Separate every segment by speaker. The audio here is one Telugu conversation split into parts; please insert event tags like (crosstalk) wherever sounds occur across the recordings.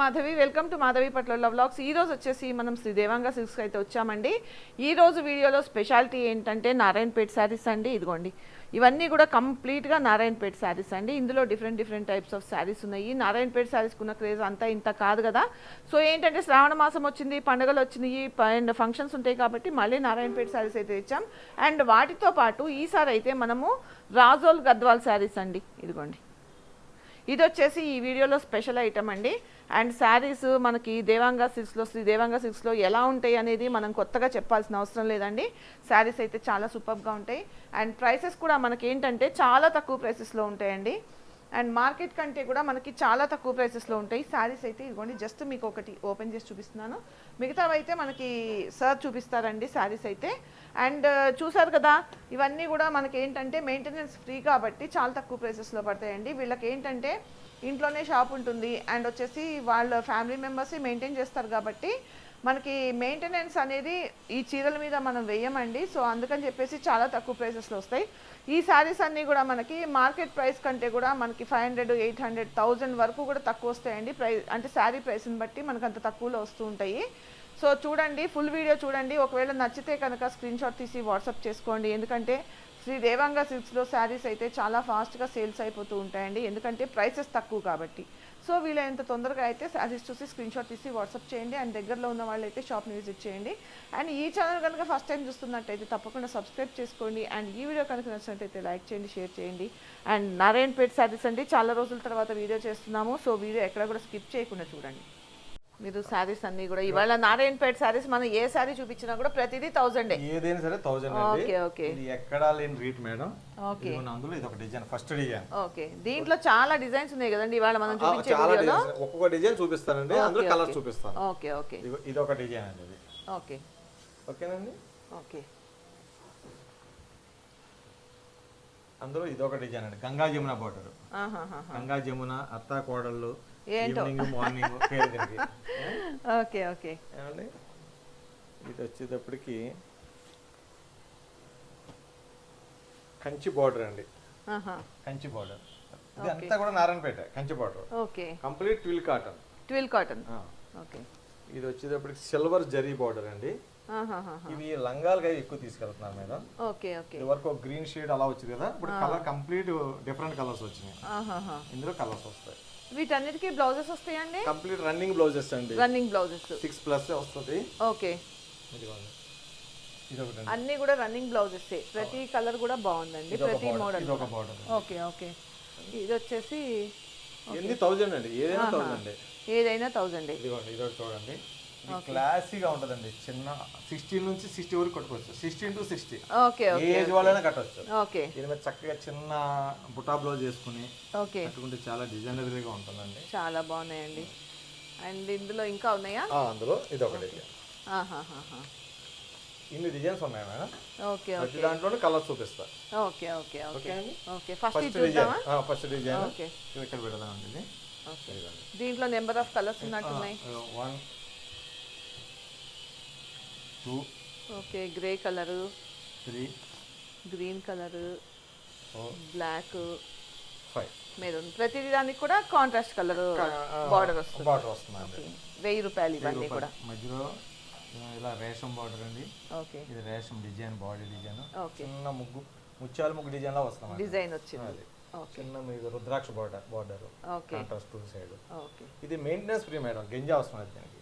Speaker 1: మాధవి వెల్కమ్ టు మాధవి పట్ల వ్లాగ్స్ ఈ రోజు వచ్చేసి మనం శ్రీ దేవాంగ సిల్క్స్ అయితే వచ్చామండి. ఈ రోజు వీడియోలో స్పెషాలిటీ ఏంటంటే నారాయణపేట్ శారీస్ అండి. ఇదిగోండి. ఇవన్నీ కూడా కంప్లీట్గా నారాయణపేట్ శారీస్ అండి. ఇందులో different different types of sarees ఉన్నాయి. నారాయణపేట్ శారీస్కి ఉన్న క్రేజ్ అంతా ఇంత కాదు కదా. సో ఏంటంటే శ్రావణ మాసం వచ్చింది పండుగలు వచ్చినాయి అండ్ ఫంక్షన్స్ ఉంటాయి కాబట్టి మళ్ళీ నారాయణపేట్ శారీస్ అయితే ఇచ్చాం అండ్ వాటితో పాటు ఈసారి అయితే మనము రాజోల్ గద్వాల్ శారీస్ అండి. ఇదిగోండి. ఇది వచ్చేసి ఈ వీడియోలో స్పెషల్ ఐటమ్ అండి. అండ్ శారీస్ మనకి దేవాంగ సిల్క్స్లో శ్రీ దేవాంగ సిల్క్స్లో ఎలా ఉంటాయి అనేది మనం కొత్తగా చెప్పాల్సిన అవసరం లేదండి. శారీస్ అయితే చాలా సూపర్గా ఉంటాయి. అండ్ ప్రైసెస్ కూడా మనకి ఏంటంటే చాలా తక్కువ ప్రైసెస్లో ఉంటాయండి. అండ్ మార్కెట్ కంటే కూడా మనకి చాలా తక్కువ ప్రైసెస్లో ఉంటాయి. శారీస్ అయితే ఇదిగోండి జస్ట్ మీకు ఒకటి ఓపెన్ చేసి చూపిస్తున్నాను. మిగతావైతే మనకి సార్ చూపిస్తారండి శారీస్ అయితే. అండ్ uh, చూసారు కదా ఇవన్నీ కూడా మనకి ఏంటంటే మెయింటెనెన్స్ ఫ్రీ కాబట్టి చాలా తక్కువ ప్రైసెస్లో పడతాయండి. వీళ్ళకి ఏంటంటే ఇంట్లోనే షాప్ ఉంటుంది. అండ్ వచ్చేసి వాళ్ళ ఫ్యామిలీ మెంబర్స్ మెయింటైన్ చేస్తారు కాబట్టి మనకి మెయింటెనెన్స్ అనేది ఈ చీరల మీద మనం వేయమండి. సో అందుకని చెప్పేసి చాలా తక్కువ ప్రైసెస్లో వస్తాయి. ఈ శారీస్ అన్నీ కూడా మనకి మార్కెట్ ప్రైస్ కంటే కూడా మనకి five hundred eight hundred thousand వరకు కూడా తక్కువ వస్తాయండి. ప్రైస్ అంటే శారీ ప్రైస్ని బట్టి మనకు అంత తక్కువలో వస్తూ ఉంటాయి. సో చూడండి ఫుల్ వీడియో చూడండి. ఒకవేళ నచ్చితే కనుక స్క్రీన్ షాట్ తీసి వాట్సాప్ చేసుకోండి. ఎందుకంటే శ్రీ దేవాంగ సిల్క్స్లో శారీస్ అయితే చాలా ఫాస్ట్గా సేల్స్ అయిపోతూ ఉంటాయండి. ఎందుకంటే ప్రైసెస్ తక్కువ కాబట్టి. సో వీలైనంత తొందరగా అయితే శారీస్ చూసి స్క్రీన్ షాట్ తీసి వాట్సాప్ చేయండి. అండ్ దగ్గరలో ఉన్న వాళ్ళైతే షాప్ని విజిట్ చేయండి. అండ్ ఈ ఛానల్ కనుక ఫస్ట్ టైం చూస్తున్నట్టయితే తప్పకుండా సబ్స్క్రైబ్ చేసుకోండి. అండ్ ఈ వీడియో కనుక నచ్చినట్టయితే లైక్ చేయండి షేర్ చేయండి. అండ్ నారాయణపేట్ శారీస్ అండి. చాలా రోజుల తర్వాత వీడియో చేస్తున్నాము. సో వీడియో ఎక్కడ కూడా స్కిప్ చేయకుండా చూడండి. మీరు శారీస్ అన్నీ కూడా ఇవాళ నారాయణపేట్ శారీస్ మనం ఏ శారీ చూపించినా కూడా ప్రతిదీ థౌజండే
Speaker 2: ఏదైనా సరే థౌజండ్ అండి.
Speaker 1: Okay okay.
Speaker 2: ఇది ఎక్కడా లేని రీట్ మేడం.
Speaker 1: ఓకే.
Speaker 2: అందులో ఇది ఒక డిజైన్ ఫస్ట్ డిజైన్.
Speaker 1: ఓకే. దీంట్లో చాలా డిజైన్స్ ఉన్నాయి కదండి ఇవాళ మనం చూపించే వీడియోలో
Speaker 2: ఒక్కొక్క డిజైన్ చూపిస్తానండి అందులో కలర్. చూపిస్తాను.
Speaker 1: Okay okay.
Speaker 2: ఇది ఒక డిజైన్ అండి ఇది.
Speaker 1: ఓకే.
Speaker 2: ఓకేనండి?
Speaker 1: ఓకే.
Speaker 2: అందులో ఇది ఒక డిజైన్ అండి గంగా జమున బార్డర్. గంగా జమున అత్త కోడళ్ళు
Speaker 1: ఏంటో.
Speaker 2: Morning (laughs) (laughs)
Speaker 1: okay okay.
Speaker 2: ఇది వచ్చేటప్పటికి కంచి బార్డర్ అండి. కంచి బార్డర్. ఇది అంతా కూడా Narayanpeta Kanchi border.
Speaker 1: Okay.
Speaker 2: Complete twill cotton.
Speaker 1: Twill cotton. Okay.
Speaker 2: ఇది వచ్చేటప్పటికి సిల్వర్ జరీ బార్డర్ అండి. ఇవి లంగాలుగా ఎక్కువ తీసుకెళ్తున్నారు మేడం.
Speaker 1: Okay okay.
Speaker 2: వరకు గ్రీన్ షేడ్ అలా వచ్చింది కదా ఇప్పుడు కలర్ కంప్లీట్ డిఫరెంట్ కలర్స్ వచ్చినాయి. ఇందులో కలర్స్ వస్తాయి.
Speaker 1: వీటన్నిటికీ బ్లౌజెస్ వస్తాయండి?
Speaker 2: కంప్లీట్ రన్నింగ్ బ్లౌజెస్ అండి.
Speaker 1: Running blouses.
Speaker 2: సిక్స్ ప్లస్ వస్తుంది.
Speaker 1: ఓకే. అన్నీ కూడా రన్నింగ్ బ్లౌజెస్. ప్రతి కలర్ కూడా బాగుందండి. ప్రతి మోడల్
Speaker 2: ఇది ఒక బార్డర్
Speaker 1: ఓకే ఓకే. ఇది వచ్చేసి
Speaker 2: ఎన్ని? థౌజండ్ అండి. ఏదైనా థౌజండ్.
Speaker 1: ఏదైనా థౌజండ్.
Speaker 2: చూడండి. క్లాసీగా ఉంటుందండి. చిన్న సిక్స్టీన్ నుంచి సిక్స్టీ వరకు కట్టుకోవచ్చు. Sixteen to sixty
Speaker 1: okay okay
Speaker 2: age వాళ్ళైనా కట్టవచ్చు
Speaker 1: ఓకే.
Speaker 2: దీని మీద చక్కగా చిన్న బుటా బ్లౌజ్ వేసుకుని
Speaker 1: ఓకే.
Speaker 2: కట్టుకుంటే చాలా డిజైనరీగా ఉంటుందండి.
Speaker 1: చాలా బాగున్నాయండి. అండ్ ఇందులో ఇంకా ఉన్నాయా?
Speaker 2: అందులో ఇది ఒకటి. ఇన్ని డిజైన్స్ ఉన్నాయి మేడం?
Speaker 1: ఓకే
Speaker 2: ప్రతి దాంట్లోనే కలర్ చూపిస్తా.
Speaker 1: Okay okay okay.
Speaker 2: ఓకే అండి?
Speaker 1: Okay first
Speaker 2: design. First design.
Speaker 1: Okay.
Speaker 2: ఇక్కడ ఇది?
Speaker 1: ఓకే. దీంట్లో నెంబర్ ఆఫ్ కలర్స్ ఉన్నట్టున్నాయి.
Speaker 2: One two
Speaker 1: okay grey colour.
Speaker 2: Three
Speaker 1: green colour.
Speaker 2: Four
Speaker 1: black.
Speaker 2: Five.
Speaker 1: Maroon. ప్రతి దానికి కూడా కాంట్రాస్ట్ కలర్ బార్డర్ వస్తుంది.
Speaker 2: బార్డర్ వస్తుందండి.
Speaker 1: వెయ్యి రూపాయలు ఇవన్నీ కూడా.
Speaker 2: మధ్యలో ఇలా రేషం బార్డర్ అండి.
Speaker 1: ఓకే.
Speaker 2: ఇది రేషం డిజైన్ బాడీ డిజైన్.
Speaker 1: ఓకే.
Speaker 2: చిన్న ముగ్గు ముత్యాల ముగ్గు డిజైన్ లా వస్తామండి
Speaker 1: డిజైన్ వచ్చింది.
Speaker 2: చిన్న మీద Rudraksha border border.
Speaker 1: Okay.
Speaker 2: Contrast two side.
Speaker 1: Okay.
Speaker 2: ఇది మెయింటెనెన్స్ ఫ్రీ మేడం. గంజా అవసరం లేదు దీనికి.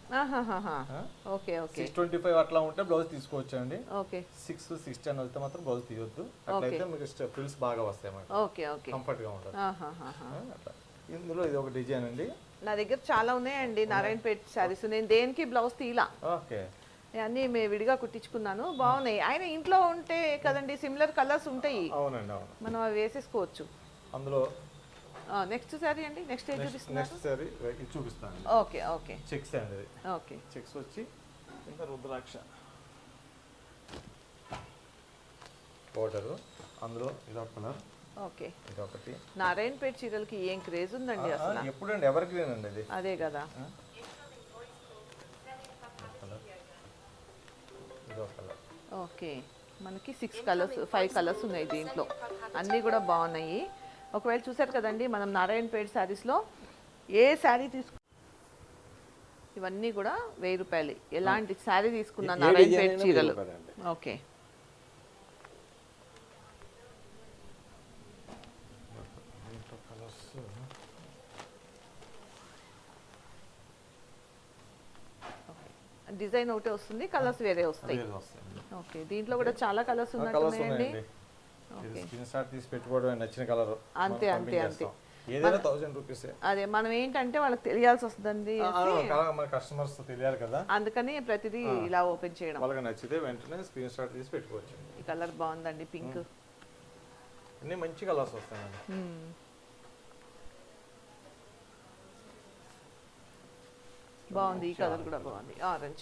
Speaker 2: సిక్స్ ట్వంటీ ఫైవ్ అట్లా ఉంటే బ్లౌజ్ తీసుకోవచ్చు అండి
Speaker 1: ఓకే.
Speaker 2: సిక్స్ సిక్స్ టెన్ వెళ్తే మాత్రం బ్లౌజ్ తీయొద్దు. అట్లయితే మీకు ఫ్రిల్స్ బాగా వస్తాయి మనకి
Speaker 1: ఓకే ఓకే.
Speaker 2: కంఫర్ట్గా ఉంటుంది అట్లా. ఇందులో ఇది ఒక డిజైన్ అండి.
Speaker 1: నా దగ్గర చాలా ఉన్నాయండి. నారాయణపేట శారీస్ నేను దేనికి బ్లౌజ్ తీలా
Speaker 2: ఓకే.
Speaker 1: అన్నీ మే విడిగా కుట్టించుకున్నాను. బాగున్నాయి. ఆయన ఇంట్లో ఉంటే కదండి సిమిలర్ కలర్స్ ఉంటాయి.
Speaker 2: అవునండి అవును.
Speaker 1: మనం అవి వేసేసుకోవచ్చు.
Speaker 2: అందులో
Speaker 1: నెక్స్ట్ శారీ అండి? నెక్స్ట్ ఏం చూపిస్తున్నారు?
Speaker 2: నెక్స్ట్ సారీ ఇది చూపిస్తాను
Speaker 1: ఓకే ఓకే
Speaker 2: చెక్స్ అండి
Speaker 1: ఓకే
Speaker 2: చెక్స్ వచ్చి కింద రుద్రాక్ష. పౌడరు అందులో ఇదొక కలర్
Speaker 1: ఓకే
Speaker 2: ఇదొకటి
Speaker 1: నారాయణపేట చీరలకి ఏం క్రేజ్ ఉందండి అసలు?
Speaker 2: ఎప్పుడండి? ఎవర్ గ్రీన్ అండి ఇది
Speaker 1: అదే కదా. ఓకే మనకి సిక్స్ కలర్స్ ఫైవ్ కలర్స్ ఉన్నాయి దీంట్లో. అన్నీ కూడా బాగున్నాయి. ఒకవేళ చూసారు కదండి మనం నారాయణపేట శారీస్లో ఏ శారీ తీసుకు ఇవన్నీ కూడా వెయ్యి రూపాయలు. ఎలాంటి శారీ తీసుకున్న నారాయణపేట చీరలు. ఓకే. డిజైన్ ఒకటే వస్తుంది కలర్స్ వేరే వస్తాయి. ఓకే దీంట్లో కూడా చాలా కలర్స్ ఉన్నట్టున్నాయండి.
Speaker 2: స్క్రీన్ షాట్ తీసి పెట్టుకోవడం నచ్చిన కలర్
Speaker 1: అంతే, అంతే, అంతే.
Speaker 2: ఏదైనా థౌసండ్ రూపీస్
Speaker 1: అదే మనం ఏంటంటే వాళ్ళకి తెలియాల్సి వస్తుంది
Speaker 2: మన కస్టమర్స్ తెలియాలి కదా.
Speaker 1: అందుకని ప్రతిదీ ఇలా ఓపెన్ చేయడం.
Speaker 2: వాళ్ళకి నచ్చితే వెంటనే స్క్రీన్ షాట్ తీసి పెట్టుకోవచ్చు.
Speaker 1: ఈ కలర్ బాగుందండి పింక్
Speaker 2: అన్ని మంచి కలర్స్ వస్తాయండి.
Speaker 1: బాగుంది ఈ కలర్ కూడా బాగుంది. ఆరెంజ్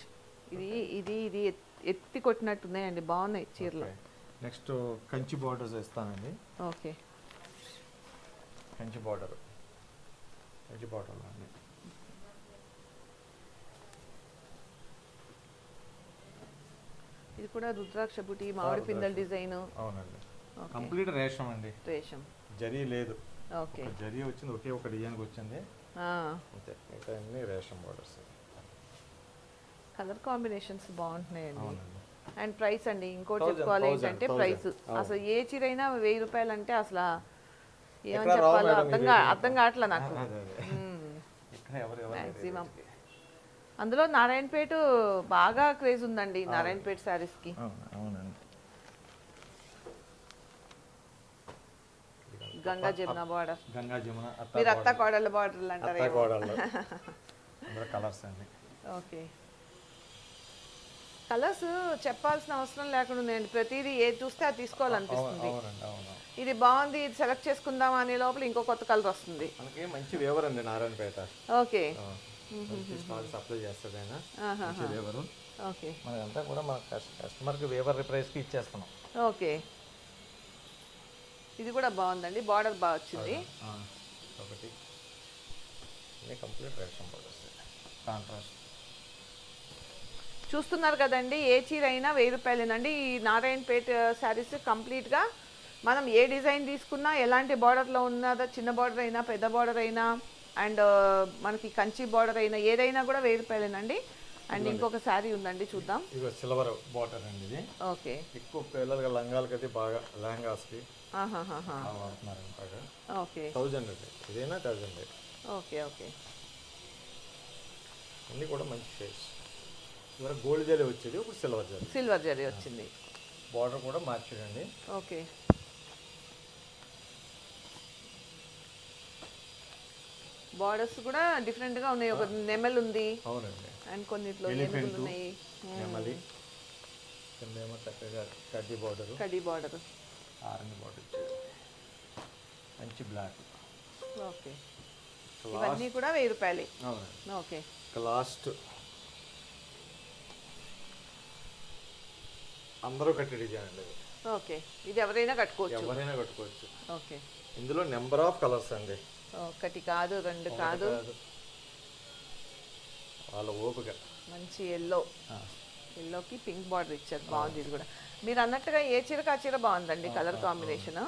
Speaker 1: ఇది ఇది ఇది ఎత్- ఎత్తి కొట్టినట్టున్నాయండి బాగున్నాయి చీరలు.
Speaker 2: నెక్స్ట్ కంచి బార్డర్స్ ఇస్తానండి
Speaker 1: okay.
Speaker 2: Kanchi border Kanchi border అండి.
Speaker 1: ఇది కూడా రుద్రాక్ష బుటి మామిడి పిందెల డిజైన్.
Speaker 2: అవునండి. కంప్లీట్ రేషం అండి.
Speaker 1: రేషం.
Speaker 2: జరీ లేదు.
Speaker 1: ఓకే.
Speaker 2: జరీ వచ్చింది ఒకే ఒక డిజైన్కి వచ్చింది.
Speaker 1: ఆ,
Speaker 2: అంతే. మిగతా అన్ని రేషం బార్డర్స్
Speaker 1: కలర్ కాంబినేషన్స్ బాగుంటున్నాయండి.
Speaker 2: అవునండి.
Speaker 1: అండ్ ప్రైస్ అండి ఇంకోటి చెప్పుకోవాలి ఏంటంటే. ప్రైస్. అసలు ఏ చీర అయినా వెయ్యి రూపాయలు అంటే అసలు ఏమని చెప్పాలో అర్థం అర్థం కావట్లే నాకు. మ్యాక్సిమం. అందులో నారాయణపేట బాగా క్రేజ్ ఉందండి నారాయణపేట శారీస్కి
Speaker 2: అవును అవునండి.
Speaker 1: గంగా జమున బార్డర్.
Speaker 2: గంగా జమున
Speaker 1: మీరు అత్త కోడళ్ళ బార్డర్లు అంటారు
Speaker 2: కలర్స్ అండి (laughs)
Speaker 1: ఓకే. కలర్స్ చెప్పాల్సిన అవసరం లేకుండా ఉందండి ప్రతిదీ ఏది చూస్తే అది తీసుకోవాలనిపిస్తుంది. ఇది బాగుంది ఇది సెలెక్ట్ చేసుకుందాం అనే లోపల ఇంకో కొత్త కలర్ వస్తుంది.
Speaker 2: మనకి మంచి వేవర్ అండి నారాయణపేట.
Speaker 1: ఓకే.
Speaker 2: సప్లై చేస్తుంది ఆయన వేవరు.
Speaker 1: ఓకే.
Speaker 2: మనకంతా కూడా మన కస్టమర్కి వేవర్ ప్రైస్కి ఇచ్చేస్తున్నాం.
Speaker 1: ఓకే. ఇది కూడా బాగుందండి బార్డర్ బాగా వచ్చింది.
Speaker 2: ఒకటి. Complete ration contrast.
Speaker 1: చూస్తున్నారు కదండి ఏ చీర అయినా వెయ్యి రూపాయలేనండి. ఈ నారాయణపేట శారీస్ కంప్లీట్గా మనం ఏ డిజైన్ తీసుకున్నా ఎలాంటి బార్డర్లో ఉన్నదో చిన్న బార్డర్ అయినా పెద్ద బార్డర్ అయినా అండ్ మనకి కంచి బార్డర్ అయినా ఏదైనా కూడా వెయ్యి రూపాయలేనండి. అండ్ ఇంకొక శారీ ఉందండి చూద్దాం.
Speaker 2: ఇది సిల్వర్ బాటర్ అండి ఇది.
Speaker 1: ఓకే.
Speaker 2: ఎక్కువ పిల్లలకి లంగాలకి అయితే బాగా లెహంగాస్కి వాడుతున్నారు బాగా
Speaker 1: ఓకే.
Speaker 2: థౌజండ్ అండి. ఇదైనా థౌజండ్.
Speaker 1: Okay okay.
Speaker 2: అన్నీ కూడా మంచి షేడ్స్ గోల్డ్ జరీ వచ్చేది ఇప్పుడు సిల్వర్ జరీ
Speaker 1: సిల్వర్ జరీ వచ్చింది.
Speaker 2: బార్డర్ కూడా మార్చాడండి.
Speaker 1: ఓకే. బార్డర్స్ కూడా డిఫరెంట్గా ఉన్నాయి. ఒక నెమల్ ఉంది.
Speaker 2: అవునండి.
Speaker 1: అండ్ కొన్నిట్లో. ఏనుగులు ఉన్నాయి.
Speaker 2: నెమలి. కిందేమో చక్కగా కడ్డీ బార్డర్
Speaker 1: కడి బార్డర్
Speaker 2: ఆరెంజ్ బార్డర్ మంచి బ్లాక్
Speaker 1: ఓకే. ఇవన్నీ కూడా వెయ్యి రూపాయలే.
Speaker 2: అవునండి.
Speaker 1: ఓకే.
Speaker 2: లాస్ట్ అందరూ కట్టే డిజైన్ అండి.
Speaker 1: ఓకే. ఇది ఎవరైనా కట్టుకోవచ్చు.
Speaker 2: ఎవరైనా కట్టుకోవచ్చు.
Speaker 1: ఓకే.
Speaker 2: ఇందులో నెంబర్ ఆఫ్ కలర్స్ అండి.
Speaker 1: ఒకటి కాదు రెండు కాదు.
Speaker 2: వాళ్ళ ఓపిక.
Speaker 1: మంచి ఎల్లో ఎల్లోకి పింక్ బార్డర్ ఇచ్చారు. బాగుంది ఇది కూడా. మీరు అన్నట్టుగా ఏ చీరకు ఆ చీర బాగుందండి కలర్ కాంబినేషన్.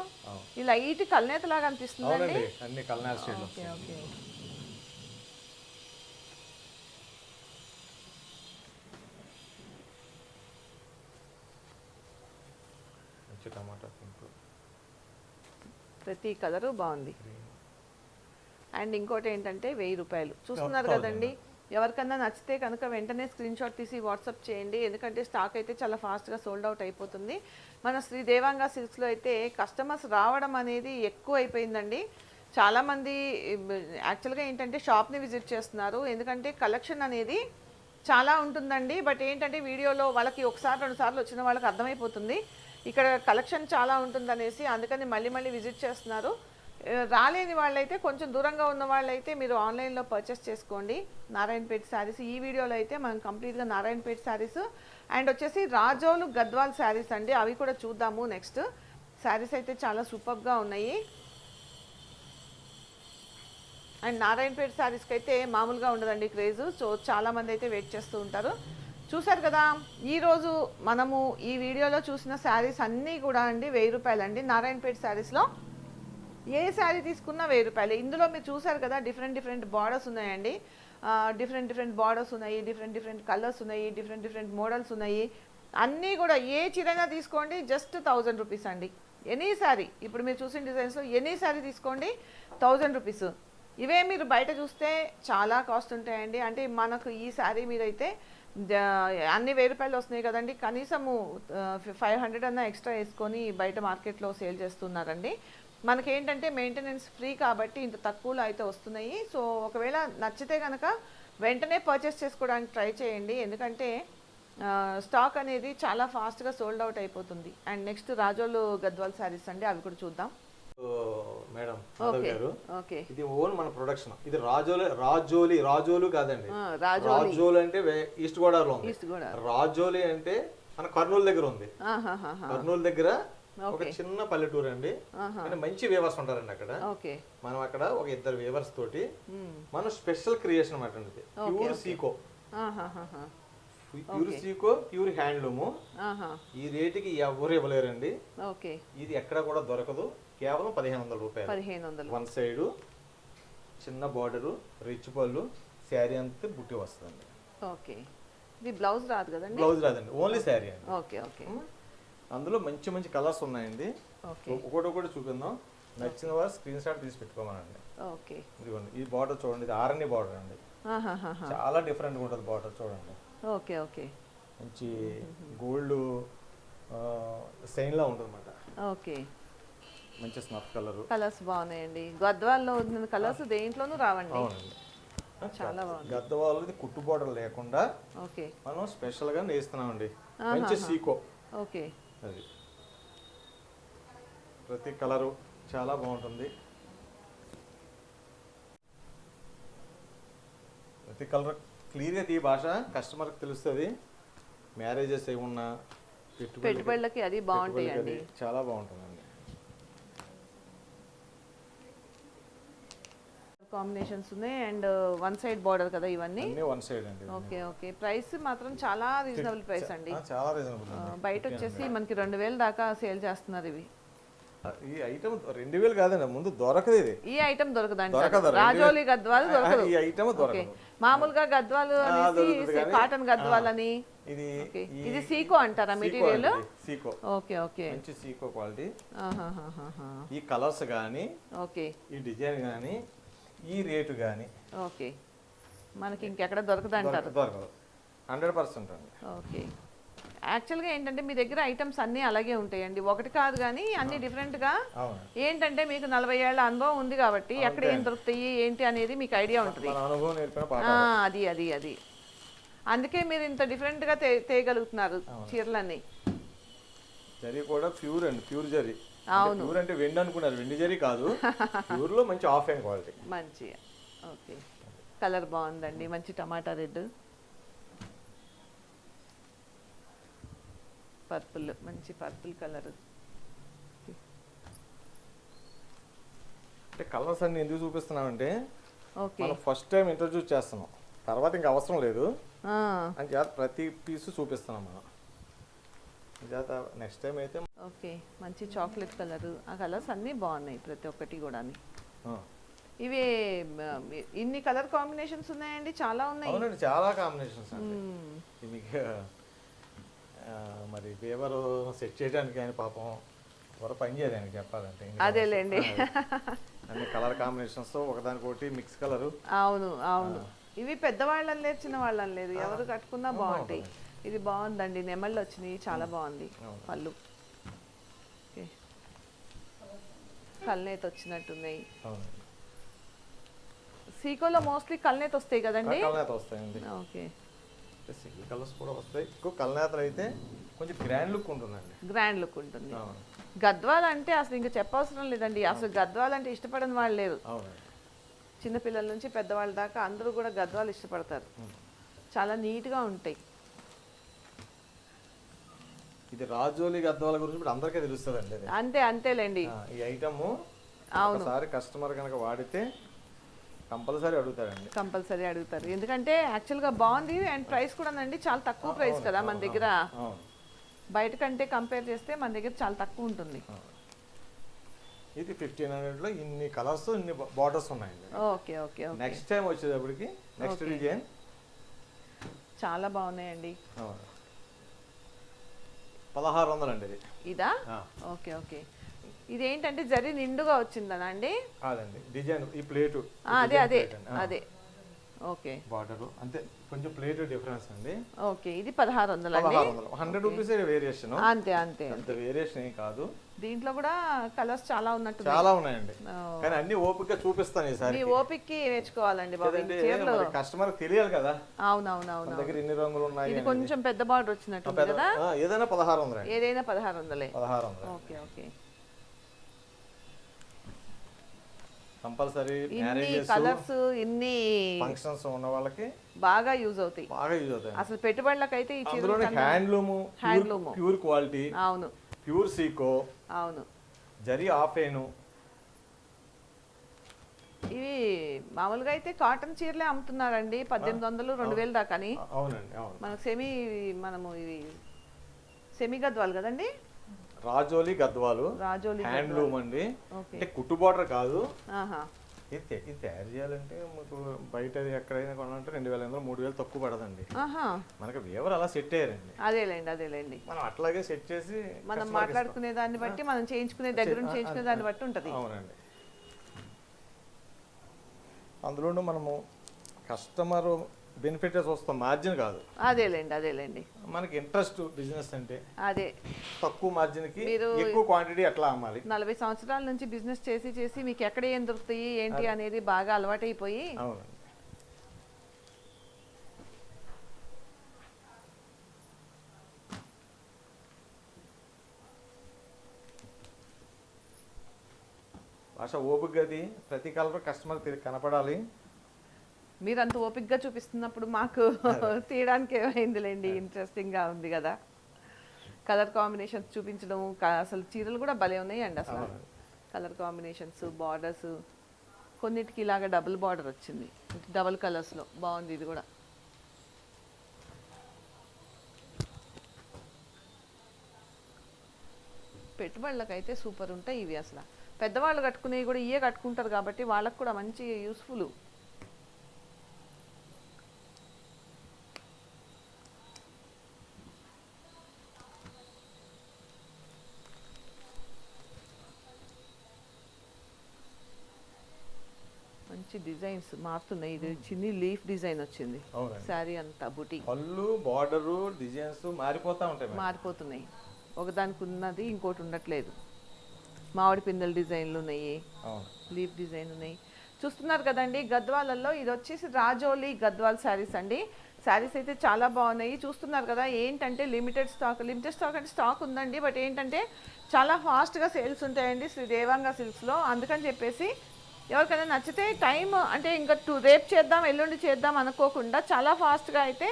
Speaker 1: ఈ లైట్ కల్నేత లాగా అనిపిస్తుందండి?
Speaker 2: అవునండి అన్ని కల్నార్ టమాటా పింక్.
Speaker 1: ప్రతి కలరు బాగుంది. అండ్ ఇంకోటి ఏంటంటే వెయ్యి రూపాయలు. చూస్తున్నారు. కదండి ఎవరికన్నా నచ్చితే కనుక వెంటనే స్క్రీన్ షాట్ తీసి వాట్సాప్ చేయండి. ఎందుకంటే స్టాక్ అయితే చాలా ఫాస్ట్గా సోల్డ్ అవుట్ అయిపోతుంది. మన శ్రీ దేవాంగ సిల్క్స్లో అయితే కస్టమర్స్ రావడం అనేది ఎక్కువ అయిపోయిందండి. చాలామంది యాక్చువల్గా ఏంటంటే షాప్ని విజిట్ చేస్తున్నారు. ఎందుకంటే కలెక్షన్ అనేది చాలా ఉంటుందండి. బట్ ఏంటంటే వీడియోలో వాళ్ళకి ఒకసారి రెండు సార్లు వచ్చిన వాళ్ళకి అర్థమైపోతుంది. ఇక్కడ కలెక్షన్ చాలా ఉంటుందనేసి అందుకని మళ్ళీ మళ్ళీ విజిట్ చేస్తున్నారు. రాలేని వాళ్ళైతే కొంచెం దూరంగా ఉన్న వాళ్ళైతే మీరు ఆన్లైన్లో పర్చేస్ చేసుకోండి. నారాయణపేట శారీస్ ఈ వీడియోలో అయితే మనం కంప్లీట్గా నారాయణపేట శారీస్. అండ్ వచ్చేసి రాజోలు గద్వాల్ శారీస్ అండి. అవి కూడా చూద్దాము నెక్స్ట్. శారీస్ అయితే చాలా సూపర్గా ఉన్నాయి. అండ్ నారాయణపేట శారీస్కి అయితే మామూలుగా ఉండదండి క్రేజ్. సో చాలామంది అయితే వెయిట్ చేస్తూ ఉంటారు. చూసారు కదా ఈరోజు మనము ఈ వీడియోలో చూసిన శారీస్ అన్నీ కూడా అండి వెయ్యి రూపాయలండి నారాయణపేట శారీస్లో ఏ శారీ తీసుకున్నా వెయ్యి రూపాయలు. ఇందులో మీరు చూసారు కదా డిఫరెంట్ డిఫరెంట్ బార్డర్స్ ఉన్నాయండి. డిఫరెంట్ డిఫరెంట్ బార్డర్స్ ఉన్నాయి డిఫరెంట్ డిఫరెంట్ కలర్స్ ఉన్నాయి డిఫరెంట్ డిఫరెంట్ మోడల్స్ ఉన్నాయి. అన్నీ కూడా ఏ చీరైనా తీసుకోండి జస్ట్ థౌజండ్ రూపీస్ అండి. ఎనీ శారీ ఇప్పుడు మీరు చూసిన డిజైన్స్లో ఎనీ శారీ తీసుకోండి థౌజండ్ రూపీస్ ఇవే మీరు బయట చూస్తే చాలా కాస్ట్ ఉంటాయండి. అంటే మనకు ఈ శారీ మీరైతే అన్ని వెయ్యి రూపాయలు వస్తున్నాయి కదండి. కనీసము ఫైవ్ హండ్రెడ్ అన్న ఎక్స్ట్రా వేసుకొని బయట మార్కెట్లో సేల్ చేస్తున్నారండి. మనకేంటంటే మెయింటెనెన్స్ ఫ్రీ కాబట్టి ఇంత తక్కువలో అయితే వస్తున్నాయి. సో ఒకవేళ నచ్చితే కనుక వెంటనే పర్చేస్ చేసుకోవడానికి ట్రై చేయండి. ఎందుకంటే స్టాక్ అనేది చాలా ఫాస్ట్గా సోల్డ్ అవుట్ అయిపోతుంది. అండ్ నెక్స్ట్ రాజోలు గద్వాల్ శారీస్ అండి అవి కూడా చూద్దాం.
Speaker 2: మేడం గారు ఇది ఓన్ మన ప్రొడక్షన్. ఇది రాజోలి రాజోలి రాజోలు కాదండి.
Speaker 1: రాజోలి.
Speaker 2: అంటే ఈస్ట్ గోదావరిలో ఉంది. రాజోలి అంటే మన కర్నూలు దగ్గర ఉంది. కర్నూలు దగ్గర ఒక చిన్న పల్లెటూరు అండి. అంటే మంచి వేవర్స్ ఉంటారండి అక్కడ. మనం అక్కడ ఒక ఇద్దరు వేవర్స్ తోటి. మనం స్పెషల్ క్రియేషన్ అన్నమాట pure sico. Pure sico pure handloom. ఈ రేటుకి ఎవరు ఇవ్వలేరండి.
Speaker 1: ఓకే.
Speaker 2: ఇది ఎక్కడ కూడా దొరకదు. కేవలం పదిహేను వందల రూపాయలు.
Speaker 1: పదిహేను వందలు.
Speaker 2: వన్ సైడు చిన్న బార్డరు రిచ్ పళ్ళు శారీ అంతా బుట్టి వస్తుంది
Speaker 1: ఓకే. ఇది బ్లౌజ్ రాదు కదండి?
Speaker 2: బ్లౌజ్ రాదండి. ఓన్లీ శారీ అండి.
Speaker 1: Okay okay.
Speaker 2: అందులో మంచి మంచి కలర్స్ ఉన్నాయండి.
Speaker 1: ఓకే.
Speaker 2: ఒకటి ఒకటి చూపిందాం నచ్చిన వారు స్క్రీన్ షాట్ తీసి పెట్టుకోమనండి.
Speaker 1: ఓకే.
Speaker 2: ఇదిగోండి ఈ బార్డర్ చూడండి. ఇది ఆరణి బార్డర్ అండి. చాలా డిఫరెంట్గా ఉంటుంది బార్డర్ చూడండి.
Speaker 1: Okay okay.
Speaker 2: మంచి గోల్డ్ సైన్లా ఉంటుంది అన్నమాట
Speaker 1: ఓకే.
Speaker 2: మంచి స్నఫ్ కలరు.
Speaker 1: కలర్స్ బాగున్నాయండి. గద్వాల్లో ఉన్న కలర్స్ దేంట్లోనూ రావండి.
Speaker 2: అవునండి.
Speaker 1: చాలా బాగుంది.
Speaker 2: ఇది కుట్టు బార్డర్ లేకుండా
Speaker 1: ఓకే.
Speaker 2: మనం స్పెషల్గా నేస్తున్నామండి. మంచి సీకో.
Speaker 1: ఓకే.
Speaker 2: అది. ప్రతి కలరు చాలా బాగుంటుంది. ప్రతి కలర్ క్లియర్గా ఈ భాష కస్టమర్కి తెలుస్తుంది. మ్యారేజెస్ ఏమున్నా పెట్టుబడి
Speaker 1: పెట్టుబడులకి అది బాగుంటాయండి.
Speaker 2: చాలా బాగుంటుందండి.
Speaker 1: కాంబినేషన్స్ ఉన్నాయి. అండ్ వన్ సైడ్ బార్డర్ కదా ఇవన్నీ?
Speaker 2: అన్నీ వన్ సైడ్ అండి.
Speaker 1: Okay okay. ప్రైస్ మాత్రం చాలా రీజనబుల్ ప్రైస్ అండి.
Speaker 2: చాలా రీజనబుల్
Speaker 1: బయట వచ్చేసి మనకి రెండు వేలు దాకా సేల్ చేస్తున్నారు ఇవి.
Speaker 2: ఈ ఐటమ్ రెండు వేలు కాదండి ముందు దొరకదు ఇది.
Speaker 1: ఈ ఐటమ్
Speaker 2: దొరకదు,
Speaker 1: రాజోలి గద్వాలు దొరకదు.
Speaker 2: ఈ ఐటమ్ దొరకదు.
Speaker 1: మామూలుగా గద్వాలు కాటన్ గద్వాల్ అని.
Speaker 2: ఇది
Speaker 1: ఇది సీకో అంటారా మెటీరియల్?
Speaker 2: సీకో.
Speaker 1: Okay okay.
Speaker 2: మంచి సీకో క్వాలిటీ. ఈ కలర్స్ కానీ
Speaker 1: ఓకే.
Speaker 2: ఈ డిజైన్ కానీ ఈ రేటు కానీ
Speaker 1: ఓకే. మనకి ఇంకెక్కడ దొరకదు అంటారు
Speaker 2: దొరకదు. హండ్రెడ్ పర్సెంట్ అండి.
Speaker 1: ఓకే. యాక్చువల్గా ఏంటంటే మీ దగ్గర ఐటమ్స్ అన్నీ అలాగే ఉంటాయండి. ఒకటి కాదు కానీ అన్ని డిఫరెంట్గా ఏంటంటే మీకు నలభై ఏళ్ళ అనుభవం ఉంది కాబట్టి ఎక్కడ ఏం దొరుకుతాయి ఏంటి అనేది మీకు ఐడియా ఉంటుంది. అది. అది అది అందుకే మీరు ఇంత డిఫరెంట్గా తేయగలుగుతున్నారు చీరలన్నీ.
Speaker 2: జరీ కూడా ప్యూర్ అండి ప్యూర్ జరీ.
Speaker 1: అవును.
Speaker 2: ప్యూర్ అంటే వెండి అనుకున్నారు వెండి జరీ కాదు. (laughs) ప్యూర్లో మంచి ఆఫ్ అండ్ క్వాలిటీ.
Speaker 1: మంచి ఓకే. కలర్ బాగుందండి మంచి టమాటా రెడ్. పర్పుల్ మంచి పర్పుల్ కలర్.
Speaker 2: అంటే కలర్స్ అన్ని ఎందుకు చూపిస్తున్నామంటే
Speaker 1: ఓకే.
Speaker 2: మనం ఫస్ట్ టైం ఇంట్రడ్యూస్ చేస్తున్నాం. తర్వాత ఇంకా అవసరం లేదు. అని చేత ప్రతి పీస్ చూపిస్తున్నాం మనం. చేత నెక్స్ట్ టైం అయితే
Speaker 1: ఓకే. మంచి చాక్లెట్ కలర్. ఆ కలర్స్ అన్నీ బాగున్నాయి ప్రతి ఒక్కటి కూడా ఇవి ఇన్ని కలర్ కాంబినేషన్స్ ఉన్నాయండి? చాలా ఉన్నాయి.
Speaker 2: చాలా కాంబినేషన్స్ అండి మరి పేపర్ సెట్ చేయడానికి ఆయన పాపం ఎవరు పని చేయడానికి చెప్పాలంటే.
Speaker 1: అదేలేండి.
Speaker 2: అన్ని కలర్ కాంబినేషన్స్ ఒకదానికొకటి మిక్స్ కలరు
Speaker 1: అవును అవును. ఇవి పెద్దవాళ్ళని లేదు చిన్నవాళ్ళని లేదు. ఎవరు కట్టుకున్నా బాగుంటాయి. ఇది బాగుందండి. నెమళ్ళు వచ్చినాయి చాలా బాగుంది. పళ్ళు. కల్నేత వచ్చినట్టున్నాయి. సీకోలో మోస్ట్లీ కల్నేత వస్తాయి కదండి? ఓకే.
Speaker 2: సింగిల్ కలర్స్ కూడా వస్తాయి. ఎక్కువ కలనేతలు అయితే కొంచెం గ్రాండ్ లుక్ ఉంటుందండి.
Speaker 1: గ్రాండ్ లుక్ ఉంటుంది. గద్వాల్ అంటే అసలు ఇంకా చెప్పవసరం లేదండి. అసలు గద్వాల్ అంటే ఇష్టపడని వాళ్ళు లేరు. చిన్నపిల్లల నుంచి పెద్దవాళ్ళ దాకా అందరూ కూడా గద్వాలు ఇష్టపడతారు. చాలా నీట్గా ఉంటాయి.
Speaker 2: ఇది రాజోలి గద్వాల గురించి ఇప్పుడు అందరికీ తెలుస్తుందండి ఇది.
Speaker 1: అంతే అంతేలేండి.
Speaker 2: ఈ ఐటమ్. ఒకసారి కస్టమర్ కనుక వాడితే కంపల్సరీ అడుగుతారండి.
Speaker 1: కంపల్సరీ అడుగుతారు. ఎందుకంటే యాక్చువల్గా బాగుంది అండ్ ప్రైస్ కూడా అండి చాలా తక్కువ ప్రైస్ కదా మన దగ్గర. బయట కంటే కంపేర్ చేస్తే మన దగ్గర చాలా తక్కువ ఉంటుంది.
Speaker 2: ఇది ఫిఫ్టీన్ హండ్రెడ్లో ఇన్ని కలర్స్ ఇన్ని బార్డర్స్ ఉన్నాయండి.
Speaker 1: Okay okay okay.
Speaker 2: Next time వచ్చేటప్పటికి నెక్స్ట్. డిజైన్
Speaker 1: చాలా బాగున్నాయండి.
Speaker 2: పదహారు వందలు అండి ఇది?
Speaker 1: ఇదా ఓకే ఓకే. ఇదేంటంటే జరి నిండుగా వచ్చిందనా అండి?
Speaker 2: డిజైన్ ఈ ప్లేటు.
Speaker 1: అదే అదే అదే. ఓకే.
Speaker 2: బార్డర్ అంతే కొంచెం ప్లేట్ డిఫరెన్స్ అండి.
Speaker 1: ఓకే ఇది పదహారు వందలండి
Speaker 2: పదహారు వందలు. Hundred rupees variation.
Speaker 1: అంతే అంతే
Speaker 2: అంత వేరియేషన్ ఏం కాదు.
Speaker 1: దీంట్లో కూడా కలర్స్ చాలా ఉన్నట్టు
Speaker 2: చాలా ఉన్నాయండి. కానీ అన్ని ఓపిక చూపిస్తాను ఈసారి
Speaker 1: మీ ఓపిక్కి నేర్చుకోవాలండి బాబు
Speaker 2: కస్టమర్ తెలియాలి కదా.
Speaker 1: అవునవునవును
Speaker 2: దగ్గర ఇన్ని రంగులు ఉన్నాయి
Speaker 1: ఇది కొంచెం పెద్ద బార్డర్ వచ్చినట్టుంది
Speaker 2: పెద్ద-
Speaker 1: కదా?
Speaker 2: ఏదైనా పదహారు వందలు
Speaker 1: ఏదైనా పదహారు వందలే.
Speaker 2: పదహారు వందలు
Speaker 1: ఓకే ఓకే.
Speaker 2: కంపల్సరీ
Speaker 1: కలర్స్ ఇన్ని
Speaker 2: ఫంక్షన్స్ ఉన్న వాళ్ళకి
Speaker 1: బాగా యూజ్ అవుతాయి.
Speaker 2: బాగా యూజ్ అవుతాయి.
Speaker 1: అసలు చీరలు
Speaker 2: అందులోనే హ్యాండ్లూము
Speaker 1: Handloom.
Speaker 2: ప్యూర్ క్వాలిటీ
Speaker 1: అవును.
Speaker 2: ప్యూర్ సీకో
Speaker 1: అవును.
Speaker 2: జరీ ఆఫేను
Speaker 1: ఇవి మామూలుగా అయితే కాటన్ చీరలే అమ్ముతున్నారండి పద్దెనిమిది వందలు రెండు వేలు దాకాని.
Speaker 2: అవునండి అవును.
Speaker 1: మనకు సెమీ మనము ఇవి సెమీ గద్వాలు కదండి?
Speaker 2: రాజోలి గద్వాలు.
Speaker 1: రాజోలి
Speaker 2: హ్యాండ్లూమ్ అండి. అంటే కుట్టు బార్డర్ కాదు. ఇది ఇది తయారు చేయాలంటే మీకు బయట ఎక్కడైనా కొనాలంటే రెండు వేల ఎనిమిది మూడు వేలు తక్కువ పడదండి. మనకి వేవర్ అలా సెట్ అయ్యారండి.
Speaker 1: అదేలేండి అదేలేండి.
Speaker 2: మనం అట్లాగే సెట్ చేసి
Speaker 1: మనం మాట్లాడుకునే దాన్ని బట్టి మనం చేయించుకునే దగ్గర చేయించుకునే దాన్ని బట్టి ఉంటది.
Speaker 2: అవునండి. అందులోనూ మనము కస్టమర్ బెనిఫిట్ చూస్తాం మార్జిన్ కాదు.
Speaker 1: అదేలేండి అదేలేండి.
Speaker 2: మనకి ఇంట్రెస్ట్ బిజినెస్ అంటే
Speaker 1: అదే.
Speaker 2: తక్కువ మార్జిన్కి
Speaker 1: మీరు-
Speaker 2: ఎక్కువ క్వాంటిటీ ఎట్లా అమ్మాలి.
Speaker 1: నలభై సంవత్సరాల నుంచి బిజినెస్ చేసి చేసి మీకు ఎక్కడ ఏం దొరుకుతాయి ఏంటి అనేది బాగా అలవాటైపోయి.
Speaker 2: అవునండి. భాష ఓపిక గది ప్రతి కలర్ కస్టమర్ కనపడాలి.
Speaker 1: మీరు అంత ఓపిక్గా చూపిస్తున్నప్పుడు మాకు తీయడానికి ఏమైందిలేండి? ఇంట్రెస్టింగ్గా ఉంది కదా. కలర్ కాంబినేషన్స్ చూపించడం అసలు చీరలు కూడా భలే ఉన్నాయండి అసలు. కలర్ కాంబినేషన్స్ బార్డర్స్ కొన్నిటికి ఇలాగ డబుల్ బార్డర్ వచ్చింది. డబుల్ కలర్స్లో బాగుంది ఇది కూడా. పెట్టుబడులకైతే సూపర్ ఉంటాయి ఇవి అసలు. పెద్దవాళ్ళు కట్టుకునేవి కూడా ఇవే కట్టుకుంటారు కాబట్టి వాళ్ళకు కూడా మంచి యూస్ఫుల్ మంచి డిజైన్స్ మారుతున్నాయి. ఇది చిన్ని లీఫ్ డిజైన్ వచ్చింది. శారీ అంతా బుటీ
Speaker 2: పళ్ళు బార్డరు డిజైన్స్ మారిపోతూ ఉంటాయి.
Speaker 1: మారిపోతున్నాయి. ఒకదానికి ఉన్నది ఇంకోటి ఉండట్లేదు. మామిడి పిందెల డిజైన్లు ఉన్నాయి. లీఫ్ డిజైన్ ఉన్నాయి. చూస్తున్నారు కదండి గద్వాలలో ఇది వచ్చేసి రాజోలి గద్వాల్ శారీస్ అండి. శారీస్ అయితే చాలా బాగున్నాయి. చూస్తున్నారు కదా ఏంటంటే లిమిటెడ్ స్టాక్ లిమిటెడ్ స్టాక్ అంటే స్టాక్ ఉందండి బట్ ఏంటంటే చాలా ఫాస్ట్గా సేల్స్ ఉంటాయండి శ్రీ దేవాంగ సిల్క్స్లో. అందుకని చెప్పేసి ఎవరికైనా నచ్చితే టైం అంటే ఇంకా టూ రేపు చేద్దాం ఎల్లుండి చేద్దాం అనుకోకుండా చాలా ఫాస్ట్గా అయితే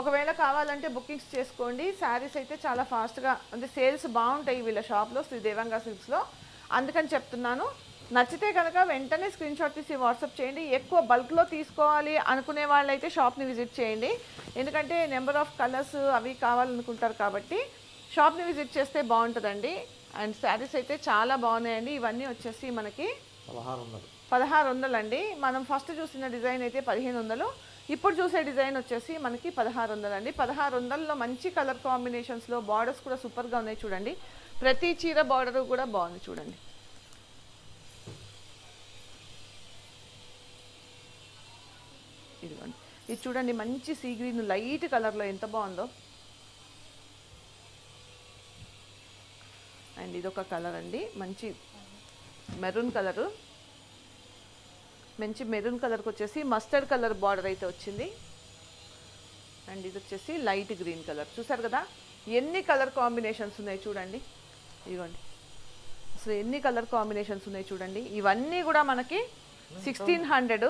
Speaker 1: ఒకవేళ కావాలంటే బుకింగ్స్ చేసుకోండి. శారీస్ అయితే చాలా ఫాస్ట్గా అంటే సేల్స్ బాగుంటాయి వీళ్ళ షాప్లో శ్రీ దేవంగా సిల్క్స్లో. అందుకని చెప్తున్నాను నచ్చితే కనుక వెంటనే స్క్రీన్ షాట్ తీసి వాట్సాప్ చేయండి. ఎక్కువ బల్క్లో తీసుకోవాలి అనుకునే వాళ్ళైతే షాప్ని విజిట్ చేయండి. ఎందుకంటే నెంబర్ ఆఫ్ కలర్స్ అవి కావాలనుకుంటారు కాబట్టి షాప్ని విజిట్ చేస్తే బాగుంటుందండి. అండ్ శారీస్ అయితే చాలా బాగున్నాయండి. ఇవన్నీ వచ్చేసి మనకి
Speaker 2: పదహారు వందలు
Speaker 1: అండి మనం ఫస్ట్ చూసిన డిజైన్ అయితే పదిహేను వందలు ఇప్పుడు చూసే డిజైన్ వచ్చేసి మనకి పదహారు వందలు అండి పదహారు వందల్లో మంచి కలర్ కాంబినేషన్స్లో బార్డర్స్ కూడా సూపర్గా ఉన్నాయి చూడండి. ప్రతి చీర బార్డర్ కూడా బాగుంది చూడండి. ఇదిగోండి. ఇది చూడండి మంచి సీ గ్రీన్ లైట్ కలర్లో ఎంత బాగుందో. అండ్ ఇదొక కలర్ అండి. మంచి మెరూన్ కలరు. మంచి మెరూన్ కలర్కి వచ్చేసి మస్టర్డ్ కలర్ బార్డర్ అయితే వచ్చింది. అండ్ ఇది వచ్చేసి లైట్ గ్రీన్ కలర్. చూసారు కదా? ఎన్ని కలర్ కాంబినేషన్స్ ఉన్నాయి చూడండి. ఇదిగోండి. అసలు ఎన్ని కలర్ కాంబినేషన్స్ ఉన్నాయి చూడండి. ఇవన్నీ కూడా మనకి సిక్స్టీన్ హండ్రెడ్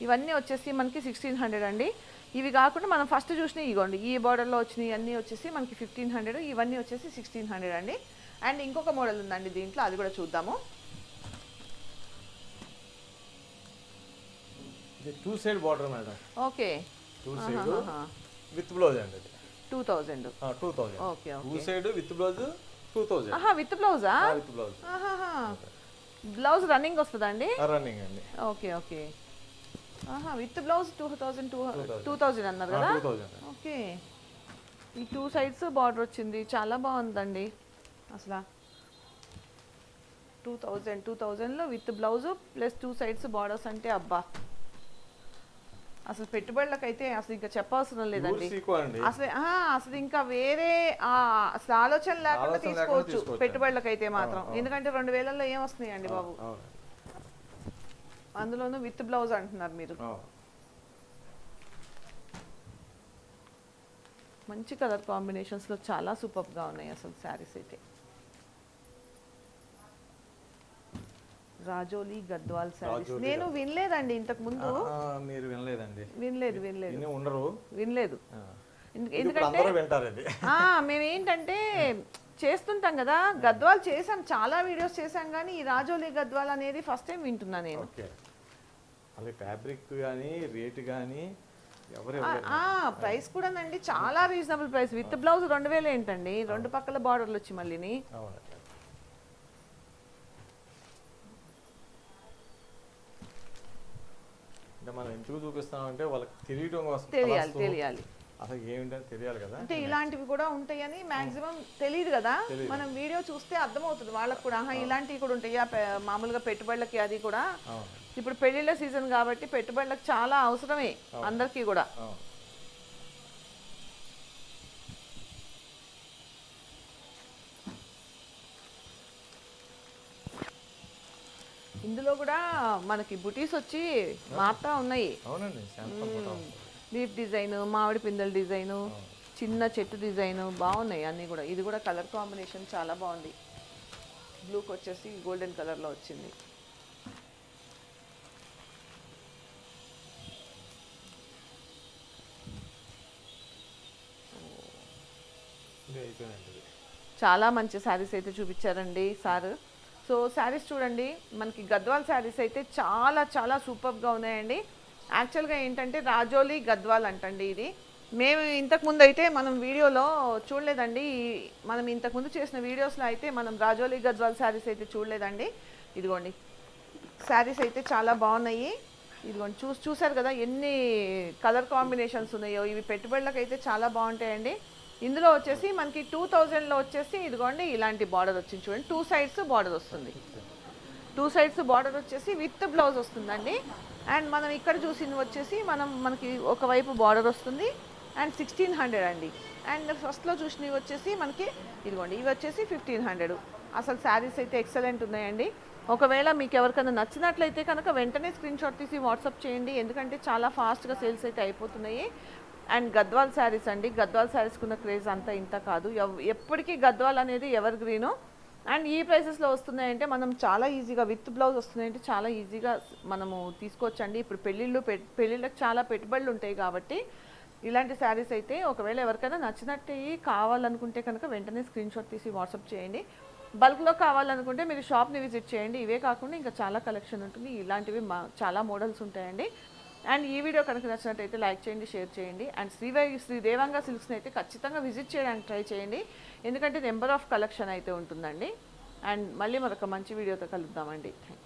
Speaker 1: ఇవన్నీ వచ్చేసి మనకి సిక్స్టీన్ హండ్రెడ్ అండి. ఇవి కాకుండా మనం ఫస్ట్ చూసినవి ఇగోండి ఈ బార్డర్లో వచ్చినవి అన్నీ వచ్చేసి మనకి ఫిఫ్టీన్ హండ్రెడ్ ఇవన్నీ వచ్చేసి సిక్స్టీన్ హండ్రెడ్ అండి. అండ్ ఇంకొక మోడల్ ఉందండి దీంట్లో. అది కూడా చూద్దాము.
Speaker 2: ఇది two side border madam.
Speaker 1: Okay.
Speaker 2: Two side. With blouse అండి
Speaker 1: two thousand
Speaker 2: two thousand
Speaker 1: okay
Speaker 2: two side with blouse two thousand
Speaker 1: ఆహా విత్ బ్లౌజా
Speaker 2: విత్ బ్లౌజ్
Speaker 1: బ్లౌజ్ రన్నింగ్ వస్తుందండి
Speaker 2: రన్నింగ్ అండి?
Speaker 1: Okay okay. ఆహా with blouse two thousand two two thousand అన్నారు కదా? ఓకే. ఈ టూ సైడ్స్ బార్డర్ వచ్చింది. చాలా బాగుందండి. అసలు. టూ థౌజండ్ టూ థౌజండ్లో with blouse plus two sides borders అంటే అబ్బా. అసలు పెట్టుబడులకైతే అసలు ఇంకా చెప్పవసరం లేదండి. అసలు అసలు ఇంకా వేరే అసలు ఆలోచన లేకుండా తీసుకోవచ్చు. పెట్టుబడులకైతే మాత్రం. ఎందుకంటే రెండు వేలలో ఏం వస్తున్నాయండి బాబు? అందులోనూ విత్ బ్లౌజ్ అంటున్నారు మీరు. మంచి కలర్ కాంబినేషన్స్లో చాలా సూపర్గా ఉన్నాయి అసలు శారీస్ అయితే. రాజోలి గద్వాల్
Speaker 2: రాజోలి
Speaker 1: నేను వినలేదండి ఇంతకు ముందు.
Speaker 2: మీరు వినలేదండి.
Speaker 1: వినలేదు వినలేదు.
Speaker 2: విని ఉండరు.
Speaker 1: వినలేదు. ఎందుకంటే మేమేంటంటే చేస్తుంటాం కదా. గద్వాల్ చేసాం చాలా వీడియోస్ చేసాం కానీ ఈ రాజోలి గద్వాల్ అనేది ఫస్ట్ టైం వింటున్నా నేను.
Speaker 2: ఓకే. అలాగే ఫ్యాబ్రిక్ కానీ రేట్ కానీ
Speaker 1: ప్రైస్ కూడానండి చాలా రీజనబుల్ ప్రైస్. విత్ బ్లౌజ్ రెండు వేలు ఏంటండి? రెండు పక్కల బార్డర్లు వచ్చి మళ్ళీని
Speaker 2: అవును అంటే మనం ఎందుకు చూపిస్తామంటే వాళ్ళకి తెలియటం కోసం
Speaker 1: తెలియాలి తెలియాలి.
Speaker 2: అసలు ఏమిటని తెలియాలి కదా?
Speaker 1: అంటే ఇలాంటివి కూడా ఉంటాయని మాక్సిమం తెలియదు కదా. మనం వీడియో చూస్తే అర్థమవుతుంది వాళ్ళకి కూడా. ఆహా ఇలాంటివి కూడా ఉంటాయా. మామూలుగా పెట్టుబడులకి అది కూడా. ఇప్పుడు పెళ్ళిళ్ళ సీజన్ కాబట్టి పెట్టుబడులకు చాలా అవసరమే అందరికీ కూడా. ఇందులో కూడా మనకి బుటీస్ వచ్చి మాత్రా ఉన్నాయి.
Speaker 2: అవునండి.
Speaker 1: లీఫ్ డిజైన్ మామిడి పిందెల డిజైను చిన్న చెట్టు డిజైన్ బాగున్నాయి అన్నీ కూడా. ఇది కూడా కలర్ కాంబినేషన్ చాలా బాగుంది. బ్లూకి వచ్చేసి గోల్డెన్ కలర్లో వచ్చింది. చాలా మంచి శారీస్ అయితే చూపించారండి సార్. సో శారీస్ చూడండి మనకి గద్వాల్ శారీస్ అయితే చాలా చాలా సూపర్గా ఉన్నాయండి. యాక్చువల్గా ఏంటంటే రాజోలి గద్వాల్ అంటండి ఇది. మేము ఇంతకుముందు అయితే మనం వీడియోలో చూడలేదండి. మనం ఇంతకుముందు చేసిన వీడియోస్లో అయితే మనం రాజోలి గద్వాల్ శారీస్ అయితే చూడలేదండి. ఇదిగోండి. శారీస్ అయితే చాలా బాగున్నాయి. ఇదిగోండి చూసి చూసారు కదా ఎన్ని కలర్ కాంబినేషన్స్ ఉన్నాయో. ఇవి పెట్టుబడులకు అయితే చాలా బాగుంటాయండి. ఇందులో వచ్చేసి మనకి టూ థౌజండ్లో వచ్చేసి ఇదిగోండి ఇలాంటి బార్డర్ వచ్చింది చూడండి. టూ సైడ్స్ బార్డర్ వస్తుంది. టూ సైడ్స్ బార్డర్ వచ్చేసి విత్ బ్లౌజ్ వస్తుందండి. అండ్ మనం ఇక్కడ చూసింది వచ్చేసి మనం మనకి ఒకవైపు బార్డర్ వస్తుంది అండ్ సిక్స్టీన్ హండ్రెడ్ అండి. అండ్ ఫస్ట్లో చూసినవి వచ్చేసి మనకి ఇదిగోండి ఇవి వచ్చేసి ఫిఫ్టీన్ హండ్రెడ్ అసలు శారీస్ అయితే ఎక్సలెంట్ ఉన్నాయండి. ఒకవేళ మీకు ఎవరికైనా నచ్చినట్లయితే కనుక వెంటనే స్క్రీన్ షాట్ తీసి వాట్సాప్ చేయండి. ఎందుకంటే చాలా ఫాస్ట్గా సేల్స్ అయితే అయిపోతున్నాయి. అండ్ గద్వాల్ శారీస్ అండి. గద్వాల్ శారీస్కున్న క్రేజ్ అంతా ఇంత కాదు. ఎవ్- ఎప్పటికీ గద్వాల్ అనేది ఎవర్ గ్రీను. అండ్ ఈ ప్రైసెస్లో వస్తున్నాయంటే మనం చాలా ఈజీగా విత్ బ్లౌజ్ వస్తున్నాయంటే చాలా ఈజీగా మనము తీసుకోవచ్చండి. ఇప్పుడు పెళ్ళిళ్ళు పెళ్ళిళ్ళకి చాలా పెట్టుబడులు ఉంటాయి కాబట్టి ఇలాంటి శారీస్ అయితే ఒకవేళ ఎవరికైనా నచ్చినట్టు కావాలనుకుంటే కనుక వెంటనే స్క్రీన్ షాట్ తీసి వాట్సాప్ చేయండి. బల్క్లో కావాలనుకుంటే మీరు షాప్ని విజిట్ చేయండి. ఇవే కాకుండా ఇంకా చాలా కలెక్షన్ ఉంటుంది. ఇలాంటివి మా చాలా మోడల్స్ ఉంటాయండి. అండ్ ఈ వీడియో కనుక నచ్చినట్టయితే లైక్ చేయండి షేర్ చేయండి. అండ్ శ్రీవై శ్రీ దేవంగా సిల్క్స్ని అయితే ఖచ్చితంగా విజిట్ చేయడానికి ట్రై చేయండి. ఎందుకంటే నెంబర్ ఆఫ్ కలెక్షన్ అయితే ఉంటుందండి. అండ్ మళ్ళీ మరొక మంచి వీడియోతో కలుద్దామండి. థ్యాంక్